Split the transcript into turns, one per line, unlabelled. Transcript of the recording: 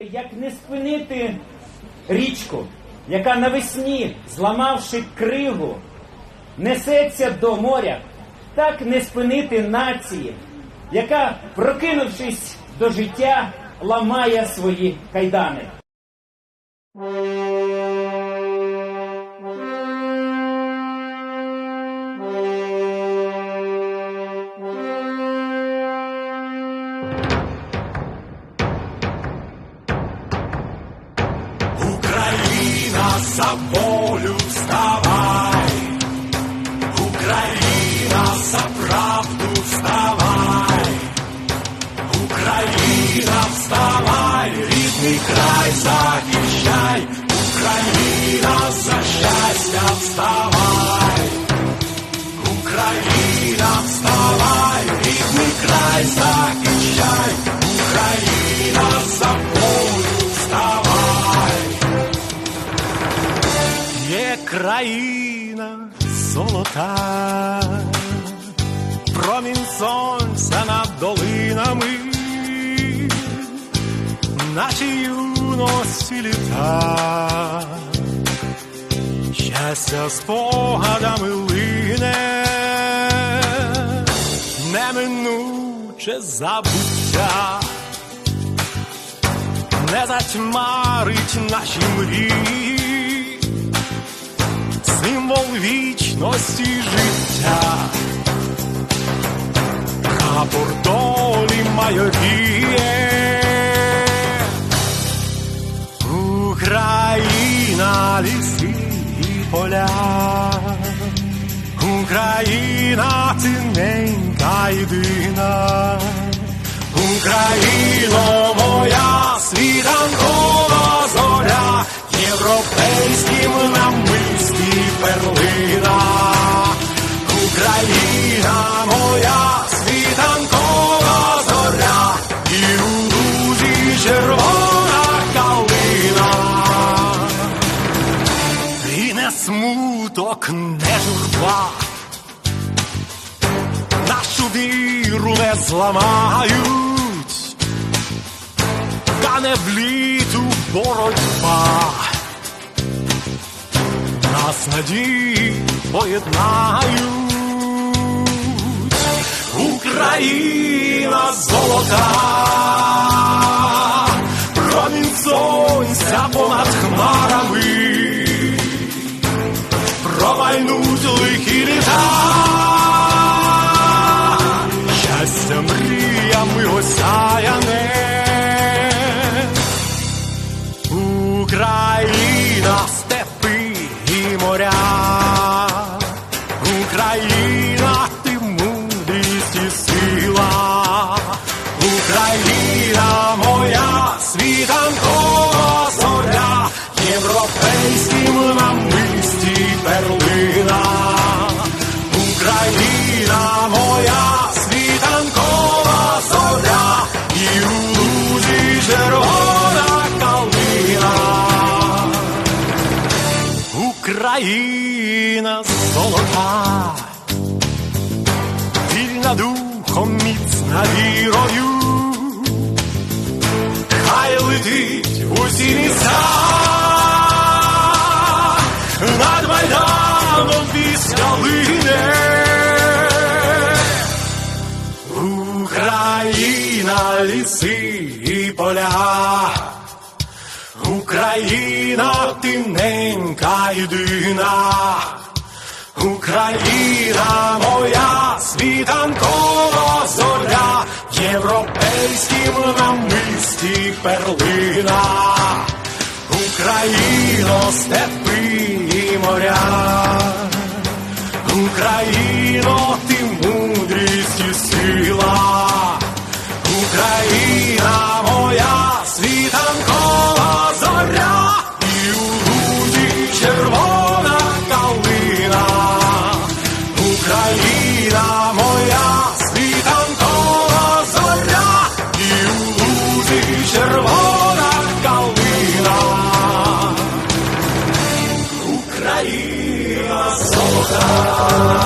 Як не спинити річку, яка навесні, зламавши кригу, несеться до моря, так не спинити нації, яка, прокинувшись до життя, ламає свої кайдани.
Край захищай, Україна за щастя вставай, Україна вставай, рідний край захищай, Україна за волю вставай. Є країна золота, юності літа, щастя спогадами лине, неминуче забуття не затьмарить наші мрії, символ вічності життя, прапор долі майоріє, Україна, ліси і поля, Україна, ти ненька єдина. Україно моя світанкова зоря, європейським намисті перлина, Україна моя смуток, не журба. Нашу віру не зламають, та не вліту боротьба. Нас надії поєднають, Україна золота, промінь сонця понад хмарами моря. Україна, ти мудрість і сила. Україна моя світанкова Україна золота, вільна духом міцна вірою, хай летить в усі місця, над майданом пісня лине. Україна, ліси і поля. Україна, ти ненька єдина, Україна моя світанкова зоря, європейським намисті перлина, Україно, степи і моря, Україно, золота.